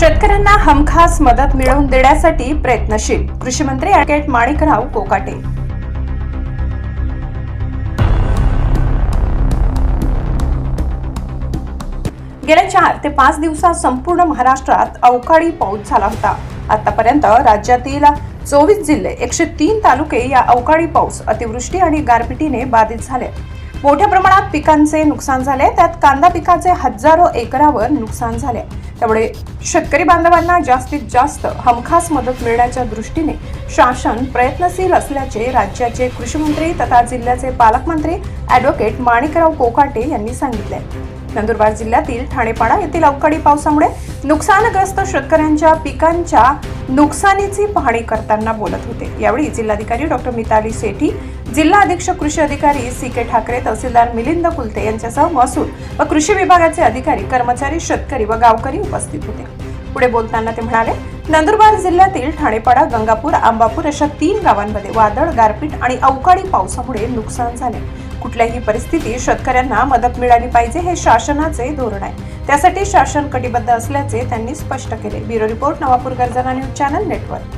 शेतकऱ्यांना हमखास मदत मिळवून देण्यासाठी प्रयत्नशील. कृषी मंत्री ॲडव्होकेट माणिकराव कोकाटे. गेल्या चार ते पाच दिवसात संपूर्ण महाराष्ट्रात अवकाळी पाऊस झाला होता. आतापर्यंत राज्यातील चोवीस जिल्हे एकशे तीन तालुके या अवकाळी पाऊस अतिवृष्टी आणि गारपिटीने बाधित झाले. मोठ्या प्रमाणात पिकांचे नुकसान झाले. त्यात कांदा पिकाचे हजारो एकरावर नुकसान झाले. त्यामुळे शेतकरी बांधवांना जास्तीत जास्त हमखास मदत मिळण्याच्या दृष्टीने शासन प्रयत्नशील असल्याचे राज्याचे कृषीमंत्री तथा जिल्ह्याचे पालकमंत्री ॲडव्होकेट माणिकराव कोकाटे यांनी सांगितले. नंदुरबार जिल्ह्यातील ठाणेपाडा येथील अवकाळी पावसामुळे नुकसानग्रस्त शेतकऱ्यांच्या पिकांच्या नुकसानीची पाहणी करताना बोलत होते. यावेळी जिल्हाधिकारी डॉक्टर मिताली सेठी जिल्हा अधीक्षक कृषी अधिकारी सी के ठाकरे तहसीलदार मिलिंद कुलते यांच्यासह महसूल व कृषी विभागाचे अधिकारी कर्मचारी शेतकरी व गावकरी उपस्थित होते. पुढे बोलताना ते म्हणाले नंदुरबार जिल्ह्यातील ठाणेपाडा गंगापूर आंबापूर अशा तीन गावांमध्ये वादळ गारपीट आणि अवकाळी पावसामुळे नुकसान झाले. कुठल्याही परिस्थितीत शेतकऱ्यांना मदत मिळाली पाहिजे हे शासनाचे धोरण आहे. त्यासाठी शासन कटिबद्ध असल्याचे त्यांनी स्पष्ट केले. ब्युरो रिपोर्ट नवापूर गर्जना न्यूज चॅनल नेटवर्क.